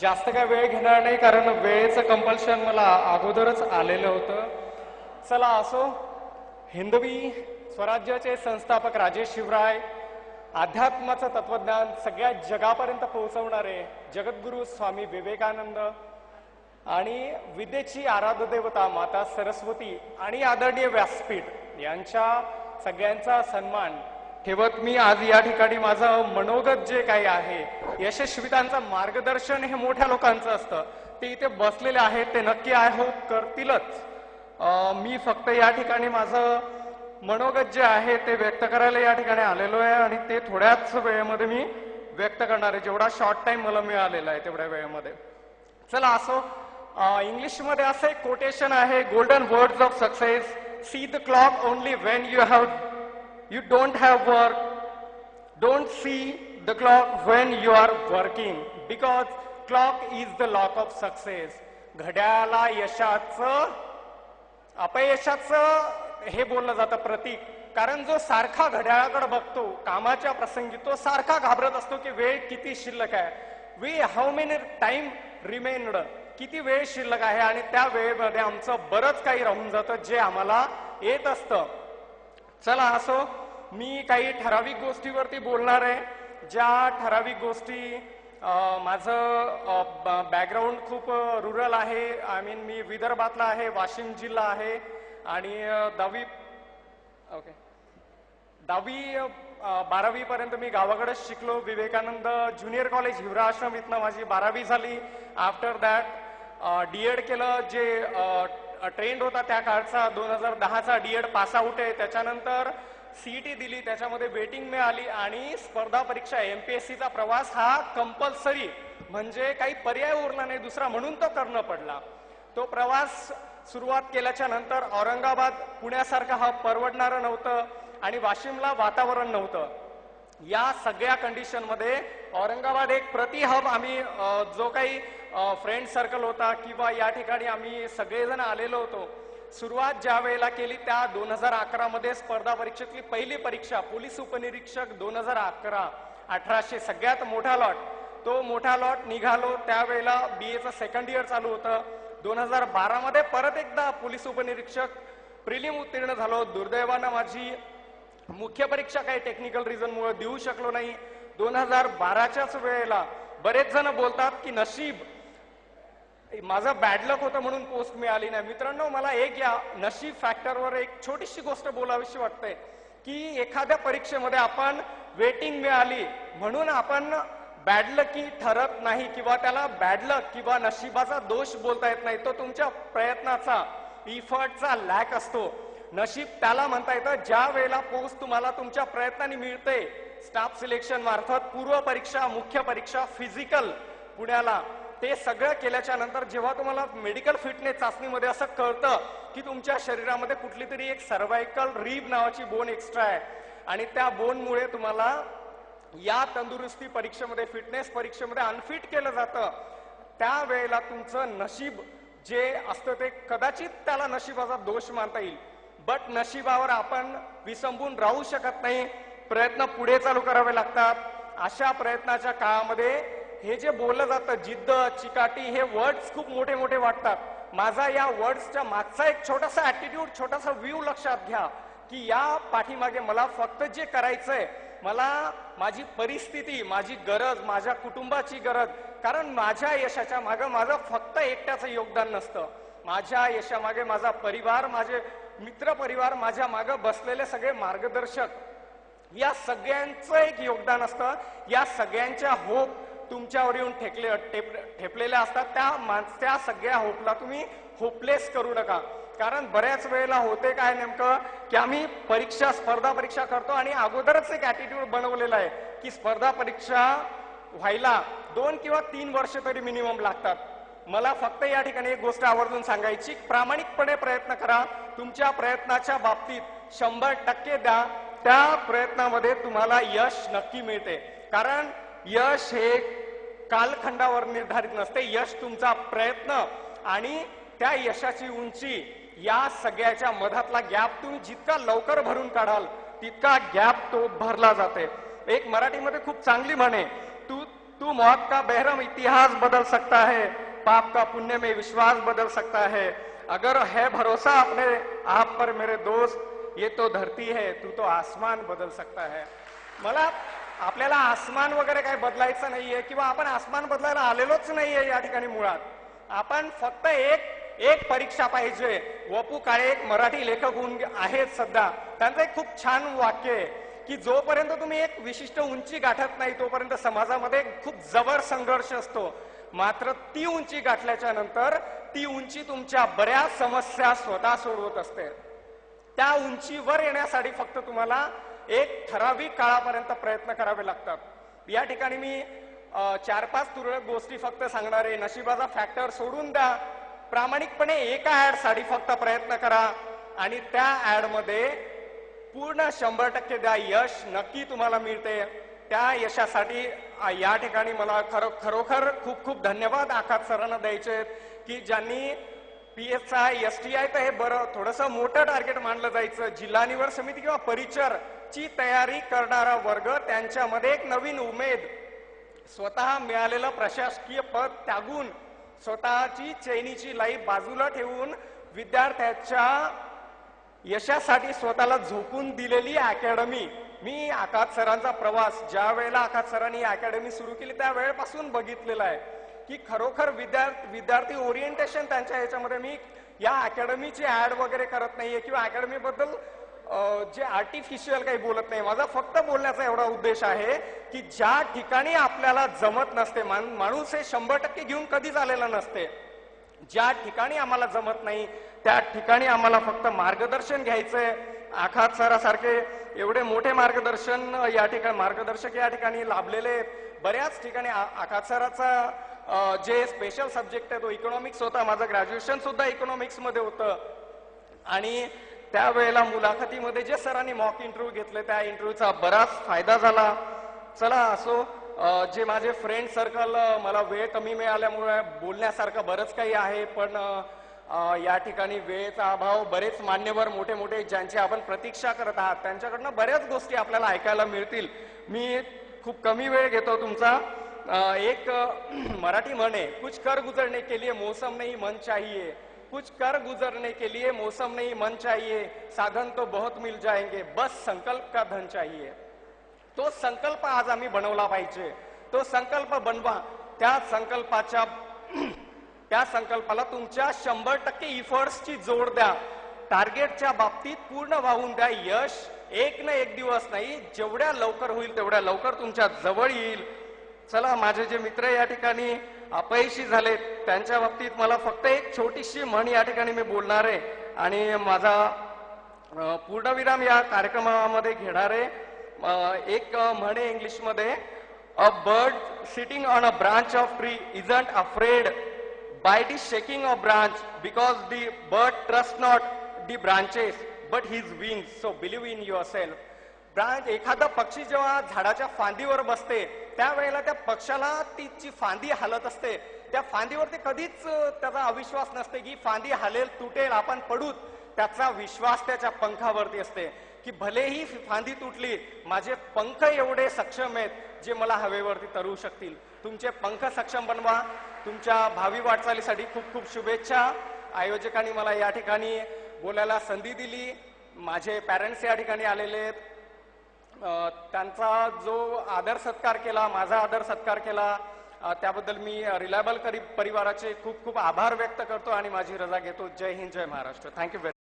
जास्त काय वेळ घेणार नाही कारण वेळेचं कंपल्शन मला अगोदरच आलेलं होतं. चला असो हिंदवी स्वराज्याचे संस्थापक राजेश शिवराय अध्यात्माचं तत्वज्ञान सगळ्या जगापर्यंत पोहोचवणारे जगद्गुरू स्वामी विवेकानंद आणि विद्येची आराध्य देवता माता सरस्वती आणि आदरणीय व्यासपीठ यांच्या सगळ्यांचा सन्मान ठेवत मी आज या ठिकाणी माझं मनोगत जे काही आहे यशस्वितांचं मार्गदर्शन हे मोठ्या लोकांचं असतं. ते इथे बसलेले आहेत ते नक्की आय हो करतीलच. मी फक्त या ठिकाणी माझं मनोगत जे आहे ते व्यक्त करायला या ठिकाणी आलेलो आहे आणि ते थोड्याच वेळेमध्ये मी व्यक्त करणार आहे. जेवढा शॉर्ट टाइम मला मिळालेला आहे तेवढ्या वेळेमध्ये. चला असो इंग्लिशमध्ये असं एक कोटेशन आहे golden words of success see the clock only when you have you don't have work don't see the clock when you are working because clock is the lock of success घड्याला यशाचं अपयशाचं हे बोललं जातं प्रतीक. कारण जो सारखा घड्याळाकडे बघतो कामाच्या प्रसंगी तो सारखा घाबरत असतो की वेळ किती शिल्लक आहे. We how many time remained किती वेळ शिल्लक आहे? आणि त्या वेळेमध्ये आमचं बरंच काही राहून जातं जे आम्हाला येत असतं. चला असो मी काही ठराविक गोष्टीवरती बोलणार आहे. ज्या ठराविक गोष्टी माझं बॅकग्राऊंड खूप रुरल आहे. आय मीन मी विदर्भातला आहे वाशिम जिल्हा आहे. आणि दहावी ओके दहावी बारावीपर्यंत मी गावाकडेच शिकलो. विवेकानंद ज्युनियर कॉलेज हिवरा आश्रम इथनं माझी बारावी झाली. आफ्टर दॅट डीएड केलं जे ट्रेंड होता त्या काळचा दोन हजार दहाचा डीएड पास आउट आहे. त्याच्यानंतर सीईटी दिली त्याच्यामध्ये वेटिंग मिळाली आणि स्पर्धा परीक्षा एमपीएससीचा प्रवास हा कंपल्सरी म्हणजे काही पर्याय उरला नाही दुसरा म्हणून तो करणं पडला. तो प्रवास सुरुवात केल्याच्यानंतर औरंगाबाद पुण्यासारखा हा परवडणारं नव्हतं आणि वाशिमला वातावरण नव्हतं. या सगळ्या कंडिशनमध्ये औरंगाबाद एक प्रति हब आम्ही जो काही फ्रेंड सर्कल होता किंवा या ठिकाणी आम्ही सगळेजण आलेलो होतो. सुरुवात ज्या वेळेला केली त्या दोन हजार अकरा मध्ये स्पर्धा परीक्षेतली पहिली परीक्षा पोलीस उपनिरीक्षक दोन हजार अकरा. अठराशे सगळ्यात मोठा लॉट. तो मोठा लॉट निघालो त्यावेळेला बी एचं सेकंड इयर चालू होतं. दोन हजार बारा मध्ये परत एकदा पोलीस उपनिरीक्षक प्रिलिम उत्तीर्ण झालो. दुर्दैवानं माझी मुख्य परीक्षा काही टेक्निकल रिझनमुळे देऊ शकलो नाही. दोन हजार बाराच्याच वेळेला बरेच जण बोलतात की नशीब माझं बॅडलक होतं म्हणून पोस्ट मिळाली नाही. मित्रांनो मला एक या नशीब फॅक्टरवर एक छोटीशी गोष्ट बोलावीशी वाटते की एखाद्या परीक्षेमध्ये आपण वेटिंग मिळाली म्हणून आपण बॅडलकी ठरत नाही किंवा त्याला बॅडलक किंवा नशिबाचा दोष बोलता येत नाही. तो तुमच्या प्रयत्नाचा इफर्टचा लॅक असतो. नशीब त्याला म्हणता येतं ज्या वेळेला पोस्ट तुम्हाला तुमच्या प्रयत्नाने मिळते स्टाफ सिलेक्शन मार्फत पूर्व परीक्षा मुख्य परीक्षा फिजिकल पुण्याला ते सगळं केल्याच्यानंतर जेव्हा तुम्हाला मेडिकल फिटनेस चाचणीमध्ये असं कळतं की तुमच्या शरीरामध्ये कुठली तरी एक सर्वायकल रीब नावाची बोन एक्स्ट्रा आहे. आणि त्या बोनमुळे तुम्हाला या तंदुरुस्ती परीक्षेमध्ये फिटनेस परीक्षेमध्ये अनफिट केलं जातं. त्यावेळेला तुमचं नशीब जे असतं ते कदाचित त्याला नशिबाचा दोष मानता येईल. बट नशिबावर आपण विसंबून राहू शकत नाही. प्रयत्न पुढे चालू करावे लागतात. अशा प्रयत्नाच्या काळामध्ये हे जे बोललं जातं जिद्द चिकाटी हे वर्ड्स खूप मोठे मोठे वाटतात. माझा या वर्ड्सच्या मागचा एक छोटासा ॲटिट्यूड छोटासा व्ह्यू लक्षात घ्या की या पाठीमागे मला फक्त जे करायचंय मला माझी परिस्थिती माझी गरज माझ्या कुटुंबाची गरज कारण माझ्या यशाच्या मागे माझं फक्त एकट्याचं योगदान नसतं. माझ्या यशामागे माझा परिवार माझे मित्र परिवार माझ्या मागे बसलेले सगळे मार्गदर्शक. या सगळ्यांचं एक योगदान असतं. या सगळ्यांच्या होप तुमच्यावर येऊन ठेकले टेप ठेपलेल्या असतात. त्या माणस त्या सगळ्या होपला तुम्ही होपलेस करू नका. कारण बऱ्याच वेळेला होते काय नेमकं की आम्ही परीक्षा स्पर्धा परीक्षा करतो आणि अगोदरच एक ॲटिट्यूड बनवलेला आहे की स्पर्धा परीक्षा व्हायला दोन किंवा तीन वर्ष तरी मिनिमम लागतात. मला फक्त या ठिकाणी एक गोष्ट आवर्जून सांगायची प्रामाणिकपणे प्रयत्न करा. तुमच्या प्रयत्नाच्या बाबतीत शंभर टक्के द्या. त्या प्रयत्नामध्ये तुम्हाला यश नक्की मिळते. कारण यश हे कालखंडावर निर्धारित नसते. यश तुमचा प्रयत्न आणि त्या यशाची उंची या सगळ्याच्या मधातला गॅप तुम्ही जितका लवकर भरून काढाल तितका गॅप तो भरला जाते. एक मराठीमध्ये खूप चांगली म्हणे तू तू मौत का बहरम इतिहास बदल सकता है पाप का पुण्य में विश्वास बदल सकता है। अगर है भरोसा अपने आप पर मेरे दोस्त ये तो धरती है तू तो आसमान बदल सकता है। मला आपल्याला आसमान वगैरे काही बदलायचं नाहीये किंवा आपण आसमान बदलायला आलेलोच नाहीये या ठिकाणी मुळात. आपण फक्त एक एक परीक्षा पाहिजे. वपू काळे एक मराठी लेखक होऊन आहेत सध्या. त्यांचं एक खूप छान वाक्य आहे की जोपर्यंत तुम्ही एक विशिष्ट उंची गाठत नाही तोपर्यंत समाजामध्ये खूप जबर संघर्ष असतो. मात्र ती उंची गाठल्याच्या नंतर ती उंची तुमच्या बऱ्याच समस्या स्वतः सोडवत असते. त्या उंचीवर येण्यासाठी फक्त तुम्हाला एक ठराविक काळापर्यंत प्रयत्न करावे लागतात. या ठिकाणी मी चार पाच तुरळक गोष्टी फक्त सांगणार आहे. नशिबाचा फॅक्टर सोडून द्या. प्रामाणिकपणे एका ऍडसाठी फक्त प्रयत्न करा आणि त्या ऍडमध्ये पूर्ण शंभर टक्के द्या. यश नक्की तुम्हाला मिळते. त्या यशासाठी या ठिकाणी मला खरो खरोखर खूप खूप धन्यवाद आखात सरांना द्यायचे की ज्यांनी P S I S T I तर हे बरं थोडंसं मोठं टार्गेट मानलं जायचं. जिल्हा निवड समिती किंवा परिचर ची तयारी करणारा वर्ग त्यांच्यामध्ये एक नवीन उमेद. स्वतः मिळालेलं प्रशासकीय पद त्यागून स्वतःची चैनीची लाईफ बाजूला ठेवून विद्यार्थ्याच्या यशासाठी स्वतःला झोकून दिलेली अकॅडमी. मी आकाश सरांचा प्रवास ज्या वेळेला आकाश सरांनी ही अकॅडमी सुरू केली त्या वेळेपासून बघितलेला आहे की खरोखर विद्यार्थी विद्यार्थी ओरिएंटेशन त्यांच्या याच्यामध्ये मी या अकॅडमीची ऍड वगैरे करत नाहीये किंवा अकॅडमी बद्दल जे आर्टिफिशियल काही बोलत नाही माझा फक्त बोलण्याचा एवढा उद्देश आहे की ज्या ठिकाणी आपल्याला जमत नसते मान- माणूस हे शंभर टक्के घेऊन कधीच आलेला नसते. ज्या ठिकाणी आम्हाला जमत नाही त्या ठिकाणी आम्हाला फक्त मार्गदर्शन घ्यायचंय. आखात सरासारखे एवढे मोठे मार्गदर्शन या ठिकाणी मार्गदर्शक या ठिकाणी लाभलेले आहेत. बऱ्याच ठिकाणी आ- आखात सराचा जे स्पेशल सब्जेक्ट आहे तो इकॉनॉमिक्स होता. माझं ग्रॅज्युएशन सुद्धा इकॉनॉमिक्समध्ये होतं. आणि त्यावेळेला मुलाखतीमध्ये जे सरांनी मॉक इंटरव्ह्यू घेतले त्या इंटरव्ह्यूचा बराच फायदा झाला. चला असो जे माझे फ्रेंड सर्कल मला वेळ कमी मिळाल्यामुळे बोलण्यासारखं बरंच काही आहे पण या ठिकाणी वेळेचा अभाव बरेच मान्यवर मोठे मोठे ज्यांची आपण प्रतीक्षा करत आहात त्यांच्याकडनं बऱ्याच गोष्टी आपल्याला ऐकायला मिळतील. मी खूप कमी वेळ घेतो तुमचा. एक मराठी म्हणे कुछ कर गुजरने के लिए मौसम नहीं मन चाहिए. कुछ कर गुजरने के लिए मौसम नहीं मन चाहिए साधन तो बहुत मिल जाएंगे बस संकल्प का धन चाहिए। तो संकल्प आज आम्ही बनवला पाहिजे। तो संकल्प बनवा त्या संकल्पाच्या त्या संकल्पाला तुमच्या शंभर टक्के इफर्ट्सची जोड द्या. टार्गेटच्या बाबतीत पूर्ण वाहून द्या यश. एक ना एक दिवस नाही जेवढ्या लवकर होईल तेवढ्या लवकर तुमच्या जवळ येईल. चला माझे जे मित्र या ठिकाणी अपयशी झालेत त्यांच्या बाबतीत मला फक्त एक छोटीशी म्हण या ठिकाणी मी बोलणार आहे. आणि माझा पूर्णविराम या कार्यक्रमामध्ये घेणार आहे. एक म्हण आहे इंग्लिशमध्ये a bird sitting on a branch of tree isn't afraid by the shaking of branch because the bird trust not the branches but his wings so believe in yourself branch एखादा पक्षी जेव्हा झाडाच्या फांदीवर बसते त्यावेळेला त्या पक्षाला तिची फांदी हालत असते. त्या फांदीवरती कधीच त्याचा अविश्वास नसते की फांदी हालेल तुटेल आपण पडूत. त्याचा विश्वास त्याच्या पंखावरती असते की भलेही फांदी तुटली माझे पंख एवढे सक्षम आहेत जे मला हवेवरती तरवू शकतील. तुमचे पंख सक्षम बनवा. तुमच्या भावी वाटचालीसाठी खूप खूप शुभेच्छा. आयोजकांनी मला या ठिकाणी बोलायला संधी दिली. माझे पॅरेंट्स या ठिकाणी आलेले आहेत. त्यांचा जो आदर सत्कार केला माझा आदर सत्कार केला त्याबद्दल मी रिलायबल परिवाराचे खूप खूप आभार व्यक्त करतो आणि माझी रजा घेतो. Jai Hind Jai Maharashtra. Thank you very